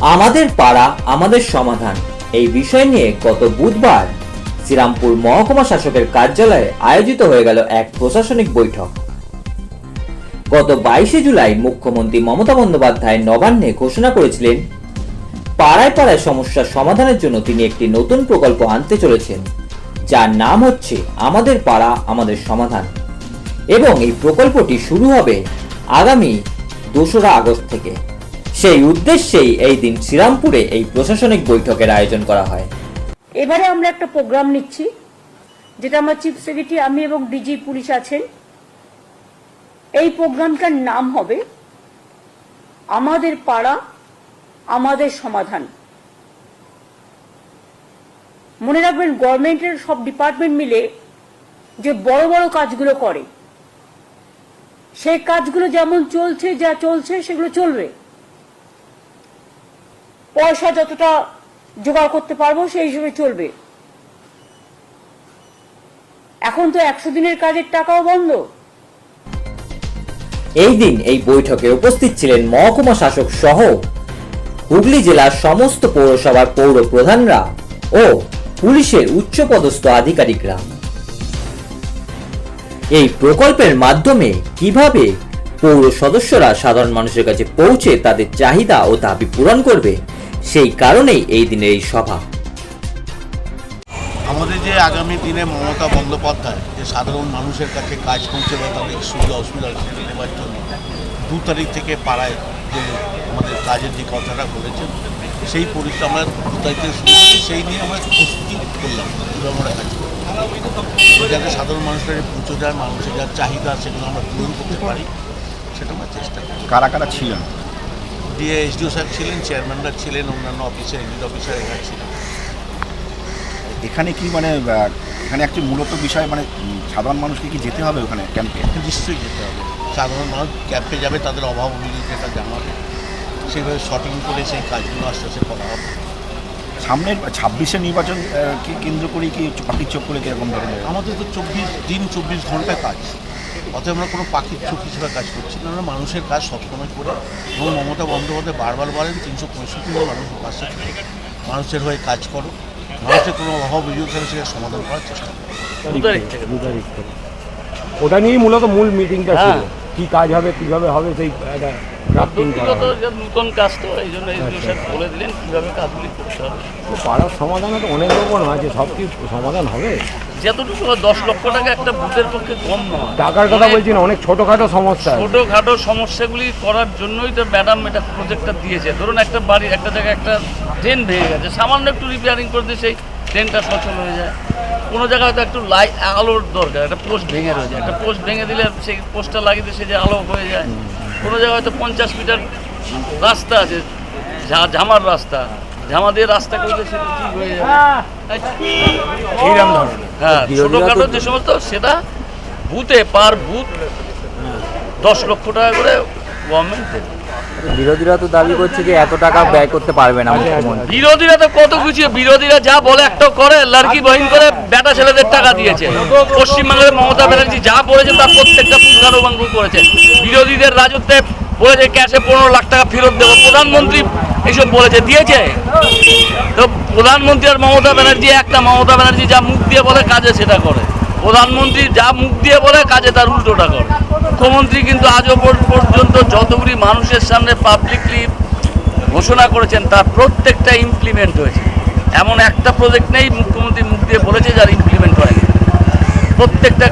আমাদের পাড়া, আমাদের সমাধান। এই বিষয় নিয়ে গত বুধবার শ্রীরামপুর মহকুমা শাসকের কার্যালয়ে আয়োজিত হয়ে গেল এক প্রশাসনিক বৈঠক। গত বাইশে জুলাই মুখ্যমন্ত্রী মমতা বন্দ্যোপাধ্যায় নবান্নে ঘোষণা করেছিলেন, পাড়ায় পাড়ায় সমস্যার সমাধানের জন্য তিনি একটি নতুন প্রকল্প আনতে চলেছেন, যার নাম হচ্ছে আমাদের পাড়া, আমাদের সমাধান। এবং এই প্রকল্পটি শুরু হবে আগামী দোসরা আগস্ট থেকে। সেই উদ্দেশ্যেই এই দিন শ্রীরামপুরে এই প্রশাসনিক বৈঠকের আয়োজন করা হয়। এবারে আমরা একটা প্রোগ্রাম নিচ্ছি, যেটা আমার চিফ সেক্রেটারি, আমি এবং ডিজি পুলিশ আছেন। এই প্রোগ্রামটার নাম হবে, আমাদের পাড়া, আমাদের সমাধান। মনে রাখবেন, গভর্নমেন্টের সব ডিপার্টমেন্ট মিলে যে বড় বড় কাজগুলো করে, সেই কাজগুলো যেমন চলছে, যা চলছে, সেগুলো চলবে। পয়সা যতটা জোগাড় করতে পারব, সেই হিসেবে চলবে। এখন তো একশো দিনের কাজের টাকাও বন্ধ। এই দিন এই বৈঠকে উপস্থিত ছিলেন মহকুমা শাসক সহ হুগলি জেলার সমস্ত পৌরসভার পৌর প্রধানরা ও পুলিশের উচ্চপদস্থ আধিকারিকরা। এই প্রকল্পের মাধ্যমে কীভাবে পৌর সদস্যরা সাধারণ মানুষের কাছে পৌঁছে তাদের চাহিদা ও দাবি পূরণ করবে সেই কারণেই এই দিনের এই সভা। আমাদের যে আগামী দিনে মমতা বন্দ্যোপাধ্যায় যে সাধারণ মানুষের কাছে কাজ পৌঁছে বা তাদের সুবিধা অসুবিধা সেটা নেবার জন্য দু তারিখ থেকে পাড়ায় যে আমাদের কাজের যে কথাটা বলেছেন সেই পরিস্থিতি আমরা দু তারিখ থেকে শুরু করছি সেই নিয়ে আমরা প্রস্তুতি করলাম কীভাবে আমরা কাজ যাতে সাধারণ মানুষের কাছে পৌঁছে যায় মানুষের যার চাহিদা সেগুলো আমরা পূরণ করতে পারি সেটা আমরা চেষ্টা করি কারা কারা ছিলেন? দিয়ে এসডিও সাহেব ছিলেন চেয়ারম্যানরা ছিলেন অন্যান্য অফিসার এডিট অফিসার এরা ছিলেন। এখানে কি মানে এখানে একটি মূলত বিষয় মানে সাধারণ মানুষকে কি যেতে হবে ওখানে ক্যাম্পে? নিশ্চয়ই যেতে হবে। সাধারণ মানুষ ক্যাম্পে যাবে তাদের অভাব অভিযোগ যেটা জানাবে সেইভাবে শর্টিং করে সেই কাজগুলো আস্তে আস্তে করা হবে। সামনের ছাব্বিশে নির্বাচন কি কেন্দ্র করে কি পাখির চোখ করে কীরকম ধরনের? আমাদের তো চব্বিশ দিন চব্বিশ ঘণ্টা কাজ। অতএব আমরা কোনো পাখির চোখ হিসেবে কাজ করছি না। আমরা মানুষের কাজ সবসময় করে এবং মমতা বন্দ্যোপাধ্যায় বারবার বলেন তিনশো পঁয়ষট্টি দিন মানুষের পাশে থেকে। মানুষের হয়ে কাজ করো। মানুষের কোনো অভাব অভিযোগ থাকলে সেটা সমাধান করার চেষ্টা করো। ওটা নিয়েই মূলত মূল মিটিংটা ছিল। কি কাজ হবে কীভাবে হবে সেই একটা ড্রাফটিং করা নতুন কাজ তো এই জন্য বলে দিলেন কীভাবে কাজগুলি করতে হবে। তো পাড়ার সমাধানে তো অনেক রকম আছে সব কি সমাধান হবে? যতটুকু দশ লক্ষ টাকা একটা বুথের পক্ষে কম নয়। টাকার কথা বলছি না অনেক ছোটোখাটো সমস্যা। ছোটোখাটো সমস্যাগুলি করার জন্যই তো ম্যাডাম এটা প্রজেক্টটা দিয়েছে। ধরুন একটা বাড়ি একটা জায়গায় একটা ভেঙে গেছে সামান্য একটু রিপেয়ারিং করে দিয়ে সেই ট্রেনটা সচল হয়ে যায়। কোনো জায়গায় হয়তো একটু লাই আলোর দরকার একটা পোস্ট ভেঙে রয়েছে একটা পোস্ট ভেঙে দিলে সেই পোস্টটা লাগিয়ে সে যে আলো হয়ে যায়। কোনো জায়গায় হয়তো পঞ্চাশ মিটার রাস্তা আছে ঝামার রাস্তা। ঝামা দিয়ে রাস্তা করলে সেটা ঠিক হয়ে যাবে? হ্যাঁ ছোটোখাটো যে সমস্ত সেটা বুথে পার বুথ দশ লক্ষ টাকা করে গভর্নমেন্ট দেবে। বিরোধীরা তো দাবি করছে যে এত টাকা ব্যয় করতে পারবে না মুখ্যমন্ত্রী। বিরোধীরা তো কত কিছু বিরোধীরা যা বলে একটা করে লাড়কি বহিন করে বেটা ছেলেদের টাকা দিয়েছে। পশ্চিমবঙ্গের মমতা ব্যানার্জি যা বলেছে তার প্রত্যেকটা পুঙ্খানুপুঙ্খ করেছে। বিরোধীদের রাজত্বে বলেছে ক্যাশে পনেরো লাখ টাকা ফেরত দেবো। প্রধানমন্ত্রী এসব বলেছে দিয়েছে? তো প্রধানমন্ত্রী আর মমতা ব্যানার্জি একটা মমতা ব্যানার্জি যা মুখ দিয়ে বলে কাজে সেটা করে। প্রধানমন্ত্রী যা মুখ দিয়ে বলে কাজে তার উল্টোটা করে। মুখ্যমন্ত্রী কিন্তু আজও পর্যন্ত মানুষের সামনে পাবলিকলি ঘোষণা করেছেন, তার প্রত্যেকটা ইমপ্লিমেন্ট হয়েছে। এমন একটা প্রজেক্ট নেই, মুখ্যমন্ত্রী মুখ দিয়ে বলেছে যার ইমপ্লিমেন্ট হয়নি। প্রত্যেকটা